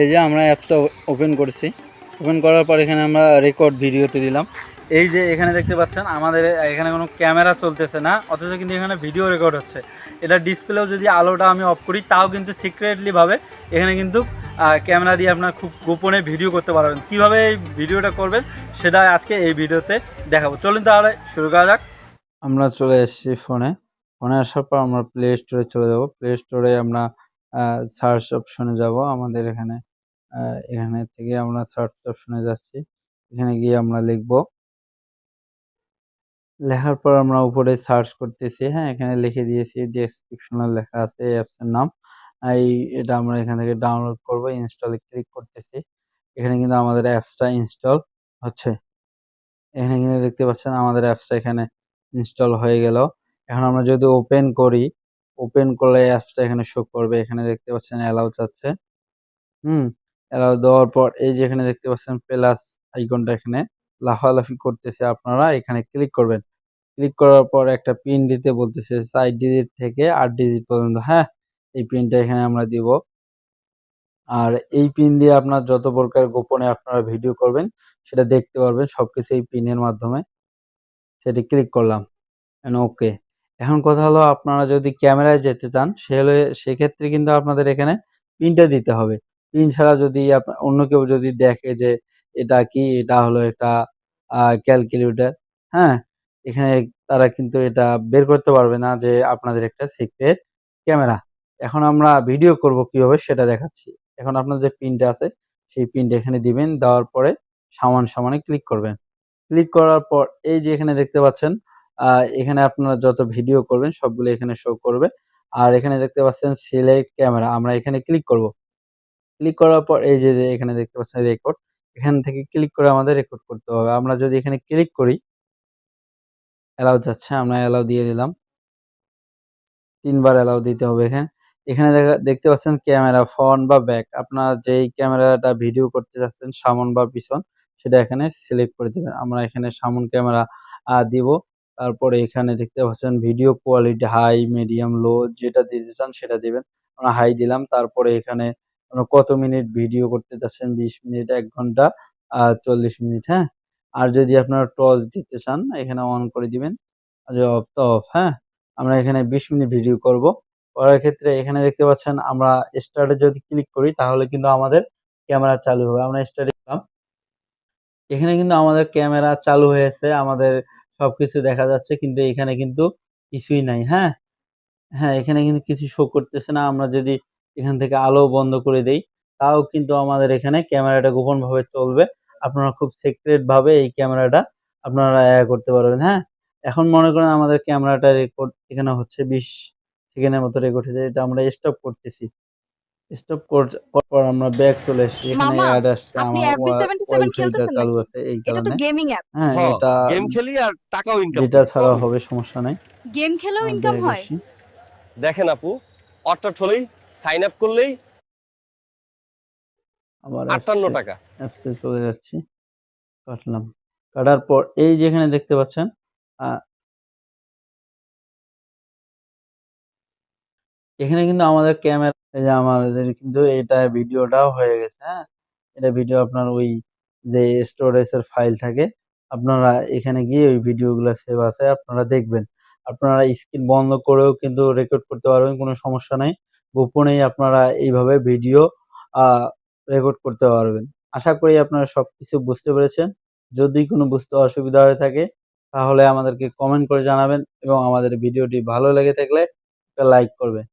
এই যে আমরা অ্যাপটা ওপেন করেছি। ওপেন করার পর এখানে আমরা রেকর্ড ভিডিওতে দিলাম। এই যে এখানে দেখতে পাচ্ছেন, আমাদের এখানে কোনো ক্যামেরা চলতেছে না, অথচ কিন্তু এখানে ভিডিও রেকর্ড হচ্ছে। এটা ডিসপ্লেও যদি আলোটা আমি অফ করি, তাও কিন্তু সিক্রেটলিভাবে এখানে কিন্তু ক্যামেরা দিয়ে আপনার খুব গোপনে ভিডিও করতে পারবেন। কীভাবে এই ভিডিওটা করবেন, সেটা আজকে এই ভিডিওতে দেখাবো। চলুন তাহলে শুরু করা যাক। আমরা চলে এসেছি ফোনে ফোনে আসার পর আমরা প্লে স্টোরে চলে যাব। প্লে স্টোরে আমরা সার্চ অপশনে যাব। আমাদের এখানে এখানে থেকে আমরা সার্চ অপশনে যাচ্ছি। এখানে গিয়ে আমরা লিখব। লেখার পর আমরা উপরে সার্চ করতেছি। হ্যাঁ এখানে লিখে দিয়েছি ডেসক্রিপশনে লেখা আছে অ্যাপসের নাম। এই, এটা আমরা এখান থেকে ডাউনলোড করব ইনস্টলে ক্লিক করতেছি। এখানে কিন্তু আমাদের অ্যাপসটা ইনস্টল হচ্ছে। এখানে কিন্তু দেখতে পাচ্ছেন আমাদের অ্যাপসটা এখানে ইনস্টল হয়ে গেল। এখন আমরা যদি ওপেন করি ওপেন করলে অ্যাপসটা এখানে শো করবে। এখানে দেখতে পাচ্ছেন অ্যালাউ চাচ্ছে হুম অ্যালাউ দেওয়ার পর এই যে এখানে দেখতে পাচ্ছেন প্লাস আইকনটা এখানে লাফালাফি করতেছে আপনারা। এখানে ক্লিক করবেন। ক্লিক করার পর একটা পিন দিতে বলতেছে চার ডিজিট থেকে আট ডিজিট পর্যন্ত। হ্যাঁ এই পিনটা এখানে আমরা দিব। আর এই পিন দিয়ে আপনার যত প্রকার গোপনে আপনারা ভিডিও করবেন, সেটা দেখতে পারবেন। সবকিছু এই পিনের মাধ্যমে। সেটি ক্লিক করলাম। ওকে এখন কথা হলো আপনারা যদি ক্যামেরায় যেতে চান, সে হলে, সেক্ষেত্রে কিন্তু আপনাদের এখানে পিনটা দিতে হবে। পিন ছাড়া যদি অন্য কেউ যদি দেখে যে এটা কি, এটা হলো একটা ক্যালকুলেটর হ্যাঁ? এখানে তারা কিন্তু এটা বের করতে পারবে না যে আপনাদের একটা সিক্রেট ক্যামেরা এখন আমরা ভিডিও করব কীভাবে সেটা দেখাচ্ছি। এখন আপনার যে পিনটা আছে, সেই পিনটা এখানে দিবেন, দেওয়ার পরে সামান সমানে ক্লিক করবেন। ক্লিক করার পর, এই যে এখানে দেখতে পাচ্ছেন এখানে আপনারা যত ভিডিও করবেন, সবগুলো এখানে শো করবে। আর এখানে দেখতে পাচ্ছেন সিলেক্ট ক্যামেরা আমরা এখানে ক্লিক করব। ক্লিক করার পর এই যে এখানে দেখতে পাচ্ছেন রেকর্ড এখান থেকে ক্লিক করে আমাদের রেকর্ড করতে হবে। আমরা যদি এখানে ক্লিক করি অ্যালাউ যাচ্ছে, আমরা অ্যালাউ দিয়ে দিলাম। তিনবার অ্যালাউ দিতে হবে এখানে। এখানে দেখা, দেখতে পাচ্ছেন ক্যামেরা ফ্রন্ট বা ব্যাক আপনার যেই ক্যামেরাটা ভিডিও করতে যাচ্ছেন, সামন বা পিছন, সেটা এখানে সিলেক্ট করে দিবেন। আমরা এখানে সামন ক্যামেরা দিব। তারপরে এখানে দেখতে পাচ্ছেন video quality high medium low যেটা দিতে চান সেটা দিবেন। আমরা হাই দিলাম, তারপরে এখানে কত মিনিট ভিডিও করতে চাচ্ছেন বিশ মিনিট এক ঘণ্টা, আর চল্লিশ মিনিট হ্যাঁ? আর যদি আপনারা টস দিতে চান, এখানে অন করে দিবেন। অফ তো অফ হ্যাঁ? আমরা এখানে বিশ মিনিট ভিডিও করব। করার ক্ষেত্রে এখানে দেখতে পাচ্ছেন আমরা স্টার্টে যদি ক্লিক করি, তাহলে কিন্তু আমাদের ক্যামেরা চালু হবে। আমরা স্টার্টে এখানে কিন্তু আমাদের ক্যামেরা চালু হয়েছে। আমাদের সবকিছু দেখা যাচ্ছে, কিন্তু এখানে কিন্তু কিছুই নাই হ্যাঁ? হ্যাঁ এখানে কিন্তু কিছু শো করতেছে না। আমরা যদি এখান থেকে আলো বন্ধ করে দেই, তাও কিন্তু আমাদের এখানে ক্যামেরাটা গোপন ভাবে চলবে। আপনারা খুব সিক্রেট ভাবে এই ক্যামেরাটা আপনারা করতে পারবেন হ্যাঁ? এখন মনে করেন আমাদের ক্যামেরাটা রেকর্ড এখানে হচ্ছে বিশ সেকেন্ডের মতো রেকর্ড হয়েছে, এটা আমরা স্টপ করতেছি। স্টপ করার পর আমরা ব্যাক চলে এসেছি। এখানে অ্যাড আসছে আপনি আমার 77 ওয়াইফাইটা চালু আছে এই কারণে এটা তো গেমিং অ্যাপ হ্যাঁ এটা গেম খেলি আর টাকাও ইনকাম যেটা ছাড়া হবে সমস্যা নাই। গেম খেলেও ইনকাম হয়। দেখেন আপু অর্থাৎ হলেই সাইন আপ করলেই আবার আটান্ন অ্যাপসে টাকা। অ্যাপসে চলে যাচ্ছি। কাটলাম। কাটার পর এই যেখানে দেখতে পাচ্ছেন এখানে কিন্তু আমাদের ক্যামেরা যে আমাদের কিন্তু এটা ভিডিওটাও হয়ে গেছে হ্যাঁ? এটা ভিডিও আপনার ওই যে স্টোরেজের ফাইল থাকে, আপনারা এখানে গিয়ে ওই ভিডিওগুলো সেভ আছে, আপনারা দেখবেন। আপনারা স্ক্রিন বন্ধ করেও কিন্তু রেকর্ড করতে পারবেন, কোনো সমস্যা নাই। গোপনেই আপনারা এইভাবে ভিডিও রেকর্ড করতে পারবেন। আশা করি আপনারা সবকিছু বুঝতে পেরেছেন। যদি কোনো বুঝতে অসুবিধা হয়ে থাকে, তাহলে আমাদেরকে কমেন্ট করে জানাবেন এবং আমাদের ভিডিওটি ভালো লেগে থাকলে লাইক করবেন।